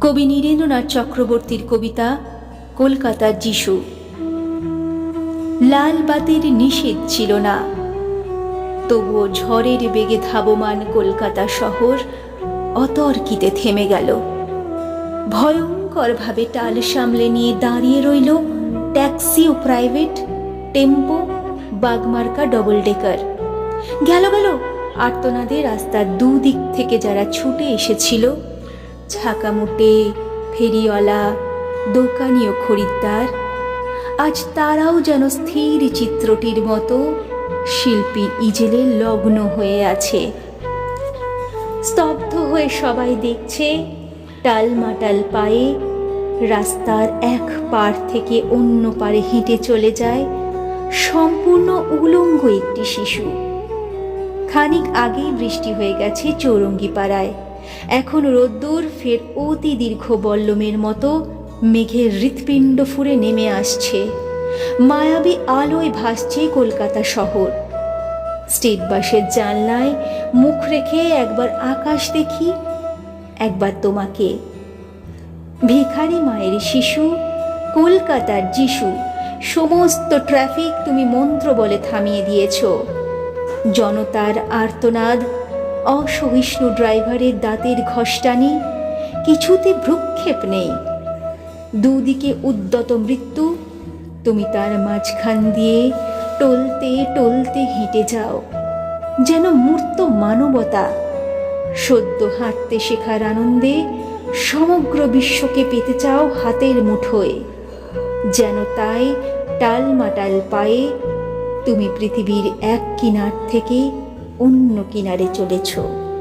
কবি নীরেন্দ্রনাথ চক্রবর্তীর কবিতা কলকাতার যিশু। লাল বাতির নিষেধ ছিল না। তবুও ঝড়ের বেগে ধাবমান কলকাতা শহর অতর্কিতে থেমে গেল। ভয়ঙ্করভাবে টাল সামলে নিয়ে দাঁড়িয়ে রইল ট্যাক্সি ও প্রাইভেট, টেম্পো, বাগমার্কা ডবল ডেকার গেল গেল আর্তনাদের রাস্তার দুদিক থেকে যারা ছুটে এসেছিল ঝাঁকামুটে ফেরিওয়ালা দোকানি ও খরিদ্দার, আজ তারাও যেন স্থির চিত্রটির মতো শিল্পীর ইজেলে লগ্ন হয়ে আছে। স্তব্ধ হয়ে সবাই দেখছে, টালমাটাল পায়ে রাস্তার এক পার থেকে অন্য পারে হেঁটে চলে যায় সম্পূর্ণ উলঙ্গ একটি শিশু। খানিক আগেই বৃষ্টি হয়ে গেছে চৌরঙ্গি পাড়ায় এখন রোদ্দুর ফের অতি দীর্ঘ বল্লমের মতো মেঘের হৃৎপিণ্ড ফুরে নেমে আসছে। মায়াবী আলোয় ভাসছে কলকাতা শহর। স্টেট বাসের জানলায় মুখ রেখে একবার আকাশ দেখি, একবার তোমাকে। ভিখারি মায়ের শিশু, কলকাতার যিশু, সমস্ত ট্রাফিক তুমি মন্ত্র বলে থামিয়ে দিয়েছ। জনতার আর্তনাদ অসহিষ্ণু ড্রাইভারের দাঁতের ঘষ্টানি, কিছুতে ভ্রুক্ষেপ নেই। দুদিকে উদ্যত মৃত্যু, তুমি তার মাঝখান দিয়ে টলতে টলতে হেঁটে যাও, যেন মূর্ত মানবতা, সদ্য হাঁটতে শেখার আনন্দে সমগ্র বিশ্বকে পেতে চাও হাতের মুঠোয়। যেন তাই টালমাটাল পায়ে তুমি পৃথিবীর এক কিনার থেকে অন্য কিনারে চলেছো।